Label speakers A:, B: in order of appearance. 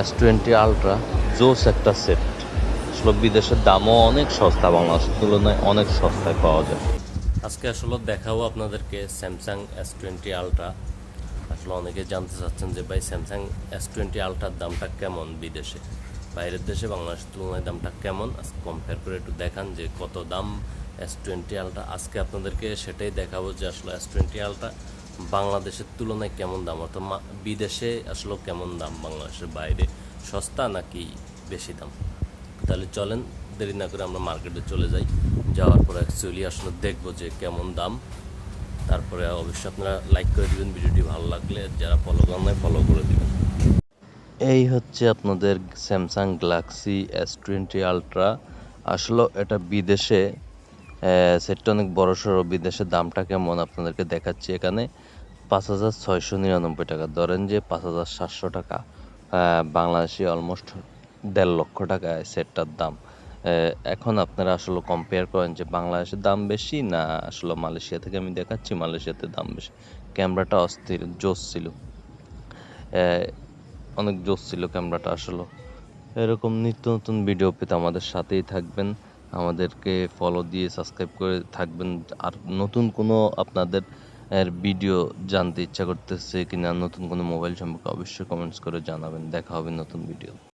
A: S twenty ultra জোস একটা set আসলে বিদেশের দামও অনেক সস্তা, বাংলাদেশের তুলনায় অনেক সস্তায় পাওয়া যায়। আজকে আসলে দেখাবো আপনাদেরকে স্যামসাং এস টোয়েন্টি আলট্রা আসলে অনেকে জানতে চাচ্ছেন যে ভাই স্যামসাং এস টোয়েন্টি আলট্রার দামটা কেমন বিদেশে? বাইরের দেশে, বাংলাদেশের তুলনায় দামটা কেমন? আজকে কম্পেয়ার করে একটু দেখান যে কত দাম এস টোয়েন্টি আলট্রা আজকে আপনাদেরকে সেটাই দেখাবো যে আসলে এস টোয়েন্টি আলট্রা বাংলাদেশের তুলনায় কেমন দাম? অর্থাৎ বিদেশে আসলে কেমন দাম? বাংলাদেশের বাইরে সস্তা নাকি বেশি দাম? তাহলে চলেন, দেরি না করে আমরা মার্কেটে চলে যাই। যাওয়ার পর অ্যাকচুয়ালি আসলে দেখব যে কেমন দাম। তারপরে অবশ্যই আপনারা লাইক করে দিবেন, ভিডিওটি ভালো লাগলে যারা ফলো করেন নাই ফলো করে দিবেন। এই হচ্ছে আপনাদের Samsung Galaxy S twenty ultra আসলে এটা বিদেশে সেটটা অনেক বড় সড়ো বিদেশের দামটা কেমন আপনাদেরকে দেখাচ্ছি এখানে? পাঁচ হাজার ছয়শো নিরানব্বই টাকা। ধরেন যে পাঁচ হাজার সাতশো টাকা বাংলাদেশে অলমোস্ট দেড় লক্ষ টাকা সেটটার দাম। এখন আপনারা আসলে কম্পেয়ার করেন যে বাংলাদেশের দাম বেশি না আসলে মালয়েশিয়া থেকে আমি দেখাচ্ছি, মালয়েশিয়াতে দাম বেশি। ক্যামেরাটা অস্থির, জোস ছিল। অনেক জোস ছিল ক্যামেরাটা আসলে। এরকম নিত্য নতুন ভিডিও পেতে আমাদের সাথেই থাকবেন। আমাদেরকে ফলো দিয়ে সাবস্ক্রাইব করে থাকবেন। আর নতুন কোনো আপনাদের ভিডিও জানতে ইচ্ছা করতেছে কিনা, নতুন কোনো মোবাইল সম্পর্কে অবশ্যই কমেন্টস করে জানাবেন। দেখা হবে নতুন ভিডিও